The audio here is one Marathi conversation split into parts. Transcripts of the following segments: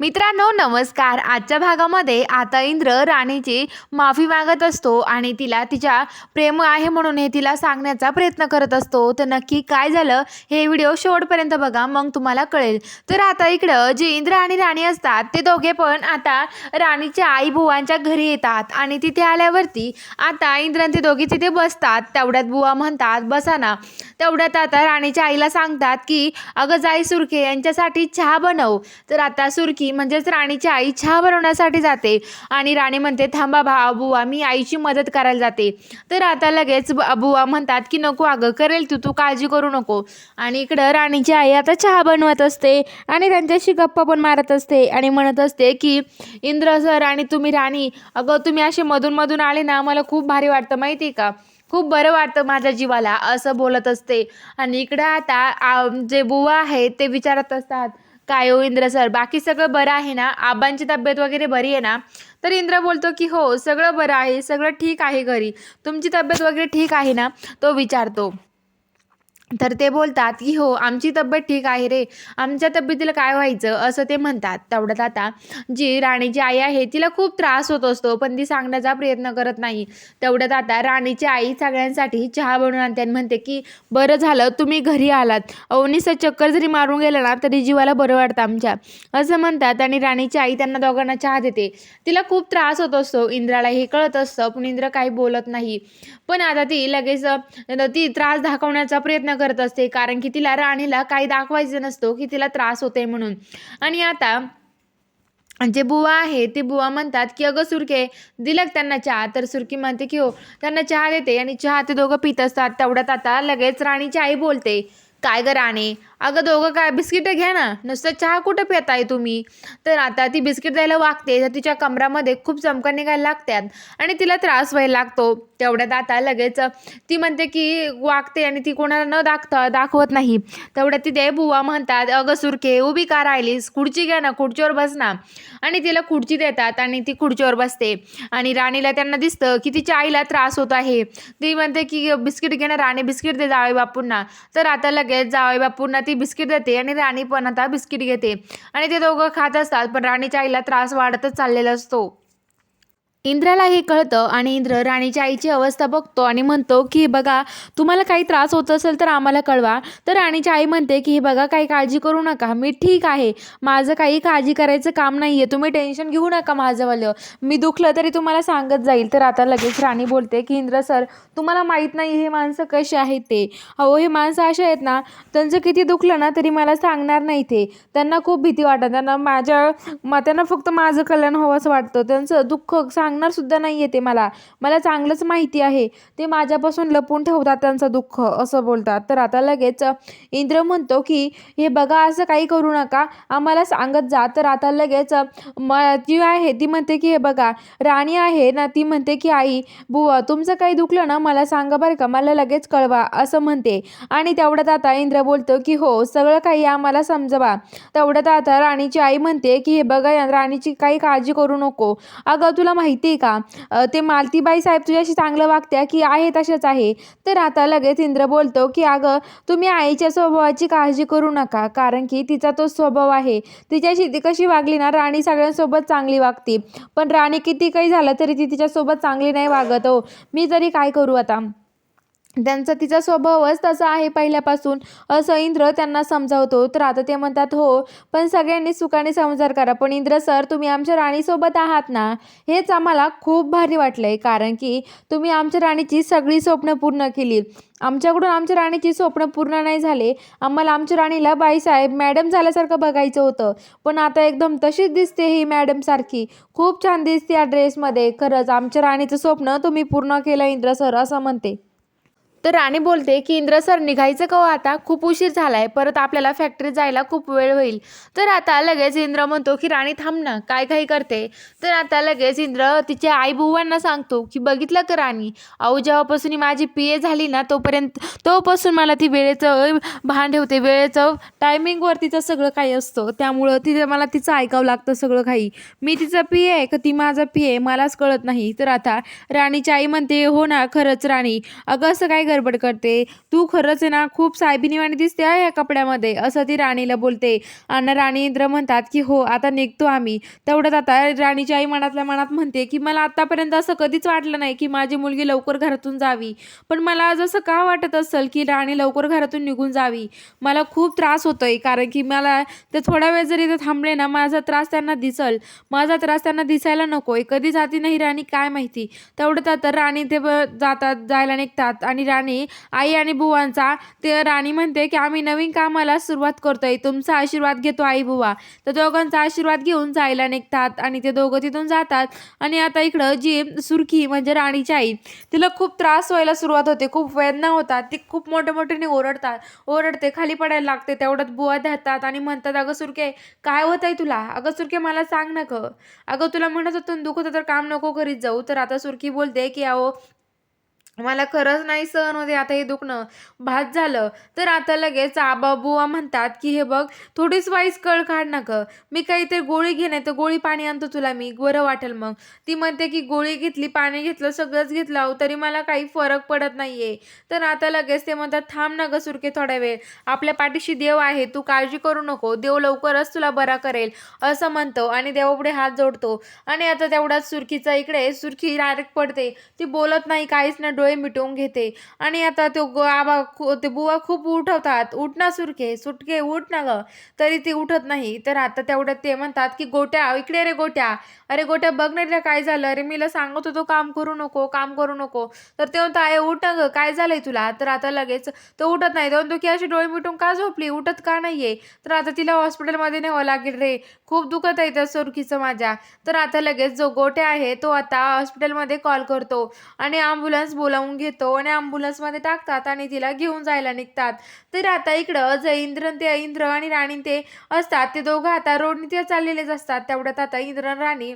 मित्रांनो नमस्कार. आजच्या भागामध्ये आता इंद्र राणीची माफी मागत असतो आणि तिला तिच्या प्रेम आहे म्हणून हे तिला सांगण्याचा प्रयत्न करत असतो. तर नक्की काय झालं हे व्हिडिओ शेवटपर्यंत बघा मग तुम्हाला कळेल. तर आता इकडं जे इंद्र आणि राणी असतात ते दोघे पण आता राणीच्या आई बुवांच्या घरी येतात आणि तिथे आल्यावरती आता इंद्र ते दोघे तिथे बसतात. तेवढ्यात बुवा म्हणतात बसा ना. तेवढ्यात आता राणीच्या आईला सांगतात की अगं जाई सुरखे यांच्यासाठी चहा बनव. तर आता सुरकी म्हणजेच राणीची आई चहा बनवण्यासाठी जाते. आणि राणी म्हणते थांबा भा अबुवा मी आईची मदत करायला जाते. तर आता लगेच अबुवा म्हणतात की नको अगं करेल तू तू काळजी करू नको. आणि इकडं राणीची आई आता चहा बनवत असते आणि त्यांच्याशी गप्पा पण मारत असते आणि म्हणत असते की इंद्र सर आणि तुम्ही राणी अगं तुम्ही असे मधून मधून आले ना मला खूप भारी वाटतं माहिती आहे का? खूप बरं वाटतं माझ्या जीवाला असं बोलत असते. आणि इकडं आता जे बुवा आहेत ते विचारत असतात काय हो इंद्र सर? बाकी सगळं बरं आहे ना? आबांची तब्येत वगैरे बरी आहे ना? तर इंद्र बोलतो की हो सगळं बरं आहे सगळं ठीक आहे घरी. तुमची तब्येत वगैरे ठीक आहे ना? तो विचारतो. तर ते बोलतात की हो आमची तब्येत ठीक आहे रे. आमच्या तब्येतीला काय व्हायचं? असं ते म्हणतात. तेवढ्यात आता जी राणीची आई आहे तिला खूप त्रास होत असतो पण ती सांगण्याचा प्रयत्न करत नाही. तेवढ्यात आता राणीची आई सगळ्यांसाठी चहा बनवून आणते आणि म्हणते की बरं झालं तुम्ही घरी आलात. अवनीचं चक्कर जरी मारून गेलं ना तरी जीवाला बरं वाटतं आमच्या. असं म्हणतात आणि राणीची आई त्यांना दोघांना चहा देते. तिला खूप त्रास होत असतो. इंद्राला हे कळत असतं पण इंद्र काही बोलत नाही. पण आता ती लगेच ती त्रास दाखवण्याचा प्रयत्न करत असते. कारण की तिला राणीला काही दाखवायचं नसतो की तिला त्रास होते म्हणून. आणि आता जे बुवा आहे ते बुवा म्हणतात की अगं सुरके दिलक त्यांना चहा. तर सुरकी म्हणते की हो त्यांना चहा देते आणि चहा ते दोघं पित असतात. तेवढ्यात आता लगेच राणीची आई बोलते. काय गं राणे? अगं दोघं काय बिस्किटं घ्या ना. नुसतं चहा कुठं पिताय तुम्ही? तर आता ती बिस्किट द्यायला वागते. तर तिच्या कमरामध्ये खूप चमका निघायला लागतात. आणि तिला त्रास व्हायला लागतो. तेवढ्यात आता लगेच ती म्हणते की वागते आणि ती कोणाला न दाखता दाखवत नाही. तेवढ्यात तिथे बुवा म्हणतात अगं सुरके उभी का राहिलीस? खुर्ची घ्या ना खुर्चीवर बस ना. आणि तिला खुर्ची देतात आणि ती खुर्चीवर बसते. आणि राणीला त्यांना दिसतं की तिच्या आईला त्रास होत आहे. ती म्हणते की बिस्किट घे ना राणी बिस्किट दे जावे बापूंना. तर आता लगेच जावई बापूंना ती बिस्किट देते आणि राणी पण आता बिस्किट घेते. आणि ते दोघं खात असतात पण राणीच्या आईला त्रास वाढतच चाललेला असतो. इंद्राला हे कळतं आणि इंद्र राणीच्या आईची अवस्था बघतो आणि म्हणतो की बघा तुम्हाला काही त्रास होत असेल तर आम्हाला कळवा. तर राणीची आई म्हणते की हे बघा काही काळजी करू नका. मी ठीक आहे. माझं काही काळजी करायचं काम नाही आहे तुम्ही टेन्शन घेऊ नका माझंवालं मी दुखलं तरी तुम्हाला सांगत जाईल. तर आता लगेच राणी बोलते की इंद्र सर तुम्हाला माहीत नाही हे माणसं कसे आहेत ते. अहो हे माणसं असे आहेत ना त्यांचं किती दुखलं ना तरी मला सांगणार नाही ते. त्यांना खूप भीती वाटत. त्यांना माझ्या त्यांना फक्त माझं कल्याण हवं असं वाटतं. त्यांचं दुःख सांग सुद्धा नाही आहे ते मला. मला चांगलंच माहिती आहे. ते माझ्यापासून लपून ठेवतात त्यांचं दुःख असं बोलतात. तर आता लगेच इंद्र म्हणतो की हे बघा असं काही करू नका. आम्हाला सांगत जा. तर आता लगेच म जी आहे ती म्हणते की हे बघा राणी आहे ना ती म्हणते की आई बुवा तुमचं काही दुखलं ना मला सांगा बरं का मला लगेच कळवा असं म्हणते. आणि तेवढ्यात आता इंद्र बोलतो की हो सगळं काही आम्हाला समजवा. तेवढ्यात आता राणीची आई म्हणते की हे बघा राणीची काही काळजी करू नको. अगं तुला माहिती आहे का? ते मालतीबाई साहेब तुझ्याशी चांगलं वागत्या की आहे तशाच आहे. तर आता लगेच इंद्र बोलतो की अगं तुम्ही आईच्या स्वभावाची काळजी करू नका. कारण की तिचा तो स्वभाव आहे. तिच्याशी ती कशी वागली ना राणी सगळ्यांसोबत चांगली वागते. पण राणी किती काही झालं तरी ती तिच्यासोबत चांगली नाही वागत हो. मी तरी काय करू आता? त्यांचा तिचा स्वभावच तसा आहे पहिल्यापासून. असं इंद्र त्यांना समजावतो. तर आता ते म्हणतात हो पण सगळ्यांनी सुखाने संसार करा. पण इंद्र सर तुम्ही आमच्या राणीसोबत आहात ना? हेच आम्हाला खूप भारी वाटलंय. कारण की तुम्ही आमच्या राणीची सगळी स्वप्न पूर्ण केली. आमच्याकडून आमच्या राणीची स्वप्न पूर्ण नाही झाले. आम्हाला आमच्या राणीला बाईसाहेब मॅडम झाल्यासारखं बघायचं होतं. पण आता एकदम तशीच दिसते ही मॅडमसारखी खूप छान दिसते या ड्रेसमध्ये. खरंच आमच्या राणीचं स्वप्न तुम्ही पूर्ण केलं इंद्र सर असं म्हणते. तर राणी बोलते की इंद्र सर निघायचं का हो आता? खूप उशीर झालाय. परत आपल्याला फॅक्टरीत जायला खूप वेळ होईल. तर आता लगेच इंद्र म्हणतो की राणी थांब ना. काय काही करते? तर आता लगेच इंद्र तिच्या आई बुवांना सांगतो की बघितलं का राणी? अहो जेव्हापासून माझी पी ए झाली ना तोपर्यंत तोपासून मला ती वेळेचं भान ठेवते. वेळेचं टायमिंगवर तिचं सगळं काही असतं. त्यामुळं तिचं मला तिचं ऐकावं लागतं सगळं काही. मी तिचं पी ए आहे का? ती माझा पी ए मलाच कळत नाही. तर आता राणीची आई म्हणते हो ना खरंच राणी. अगं असं काय धडपड करते. तू खरंच आहे ना खूप साहेबिनीवाणी दिसते आहे या कपड्यामध्ये असं ती राणीला बोलते. आणि राणी इंद्र म्हणतात की हो आता निघतो आम्ही. तेवढ्यात आता राणीची आई मनातल्या मनात म्हणते की मला आतापर्यंत असं कधीच वाटलं नाही की माझी मुलगी लवकर घरातून जावी. पण मला आज असं का वाटत असेल की राणी लवकर घरातून निघून जावी? मला खूप त्रास होतोय कारण की मला ते थोडा वेळ जरी ते थांबले ना माझा त्रास त्यांना दिसल. माझा त्रास त्यांना दिसायला नकोय. कधी जाती नाही राणी काय माहिती? तेवढं तर राणी ते जातात जायला निघतात आणि राणी आई आणि बुवांचा. ते राणी म्हणते की आम्ही नवीन कामाला सुरुवात करतोय. तुमचा आशीर्वाद घेतो आई बुवा. तर दोघांचा आशीर्वाद घेऊन जायला निघतात आणि ते दोघं तिथून जातात. आणि आता इकडं जी सुरखी म्हणजे राणीची आई तिला खूप त्रास व्हायला सुरुवात होते. खूप वेदना होतात. ती खूप मोठे मोठ्याने ओरडतात. ओरडते खाली पडायला लागते. तेवढ्यात बुवा धरतात आणि म्हणतात अगं सुरके काय होत आहे तुला? अगं सुरके मला सांग ना ग. अगं तुला म्हणत होतं दुखत तर काम नको घरीच जाऊ. तर आता सुरखी बोलते की अहो मला खरंच नाही सहन होते आता हे दुखणं. भात झालं तर आता लगेच आबाबुवा म्हणतात की हे बघ थोडीच वाईस कळ काढ ना ग. मी काहीतरी गोळी घे नाही तर गोळी पाणी आणतो तुला मी. बरं वाटेल मग. ती म्हणते की गोळी घेतली पाणी घेतलं सगळंच घेतलं अहो, तरी मला काही फरक पडत नाहीये. तर आता लगेच ते म्हणतात थांब ना ग सुरके थोडा वेळ. आपल्या पाठीशी देव आहे तू काळजी करू नको. देव लवकरच तुला बरा करेल. असं म्हणतो आणि देवापुढे हात जोडतो. आणि आता तेवढ्याच सुरखीचा इकडे सुरखी डायरेक्ट पडते. ती बोलत नाही काहीच ना डोळे डोळे मिटवून घेते. आणि आता तो ग- आबा खू- ते बुवा खूप उठवतात. उठ ना सुरके सुटके उठ ना ग. तरी ती उठत नाही. तर आता तेवढ्यात ते म्हणतात की गोट्या इकडे रे गोट्या. अरे गोट्या बघ ना काय झालं. अरे मीला सांगत होतो काम करू नको काम करू नको. तर ते म्हणतो आहे उठ ना ग. काय झालंय तुला? तर आता लगेच तो उठत नाही. तर म्हणतो की अशी डोळे मिटून का झोपली? उठत का नाहीये? तर आता तिला हॉस्पिटलमध्ये न्यावं लागेल रे. खूप दुखत आहे त्या सुरखीचं माझ्या. तर आता लगेच जो गोट्या आहे तो आता हॉस्पिटलमध्ये कॉल करतो. आणि ॲम्ब्युलन्स बोलावून घेतो आणि ॲम्ब्युलन्समध्ये टाकतात आणि तिला घेऊन जायला निघतात. तर आता इकडं जय इंद्र ते इंद्र आणि राणी ते असतात. ते दोघं आता रोडने ते चाललेलेच असतात. तेवढ्यात आता इंद्र राणी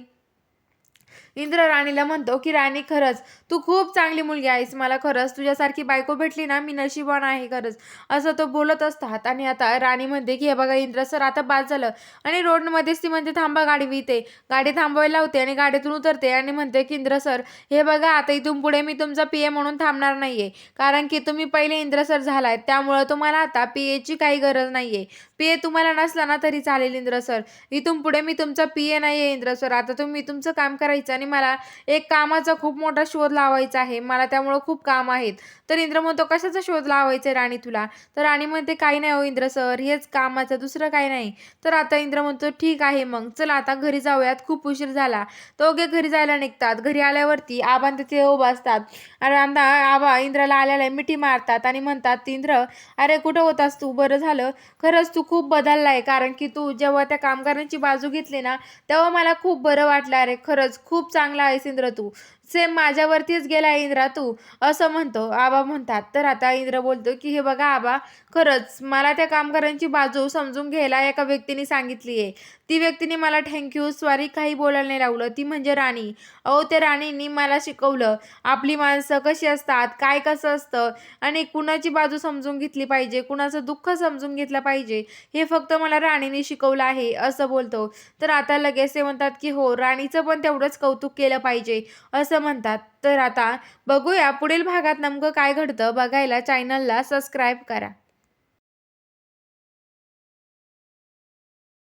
इंद्र राणीला म्हणतो की राणी खरंच तू खूप चांगली मुलगी आहेस. मला खरंच तुझ्यासारखी बायको भेटली ना मी नशिबान आहे खरंच. असं तो बोलत असतात आणि आता राणी म्हणते की हे बघा इंद्र सर आता बाद झालं. आणि रोडमध्येच ती म्हणते थांबा गाडी विते. गाडी थांबवायला लावते आणि गाडीतून उतरते आणि म्हणते की इंद्र सर हे बघा आता इथून पुढे मी तुमचा पी ए म्हणून थांबणार नाहीये. कारण की तुम्ही पहिले इंद्र सर झालाय. त्यामुळं तुम्हाला आता पी एची काही गरज नाहीये. पी ए तुम्हाला नसला ना तरी चालेल इंद्र सर. इथून पुढे मी तुमचा पी ए नाही आहे इंद्र सर. आता तुम्ही तुमचं काम करायचं आणि मला एक कामाचा खूप मोठा शोध लावायचा आहे. मला त्यामुळं खूप काम आहेत. तर इंद्र म्हणतो कशाचा शोध लावायचा आहे राणी तुला? तर राणी म्हणते काही नाही हो इंद्र सर हेच कामाचं दुसरं काही नाही. तर आता इंद्र म्हणतो ठीक आहे मग चला आता घरी जाऊयात खूप उशीर झाला. दोघे घरी जायला निघतात. घरी आल्यावरती आबा तिथे उभा असतात. आणि आबा इंद्राला आल्याला मिठी मारतात आणि म्हणतात इंद्र अरे कुठं होतास तू? बरं झालं. खरंच तू खूप बदलला आहे कारण की तू जेव्हा त्या कामगारांची बाजू घेतली ना तेव्हा मला खूप बरं वाटलं. अरे खरंच खूप चांगला आहेस इंद्र तू. सेम माझ्यावरतीच गेला इंद्रा तू असं म्हणतो. आबा म्हणतात. तर आता इंद्र बोलतो की हे बघा आबा खरंच मला त्या कामगारांची बाजू समजून घ्यायला एका व्यक्तीने सांगितली आहे ती व्यक्तीने मला थँक्यू सॉरी काही बोलायला नाही लावलं. ती म्हणजे राणी. अहो त्या राणींनी मला शिकवलं. आपली माणसं कशी असतात? काय कसं असतं? आणि कुणाची बाजू समजून घेतली पाहिजे? कुणाचं दुःख समजून घेतलं पाहिजे? हे फक्त मला राणीने शिकवलं आहे असं बोलतो. तर आता लगेच ते म्हणतात की हो राणीचं पण तेवढंच कौतुक केलं पाहिजे. असं असं म्हणतात. तर आता बघूया पुढील भागात नेमकं काय घडतं. बघायला चॅनलला सबस्क्राईब करा.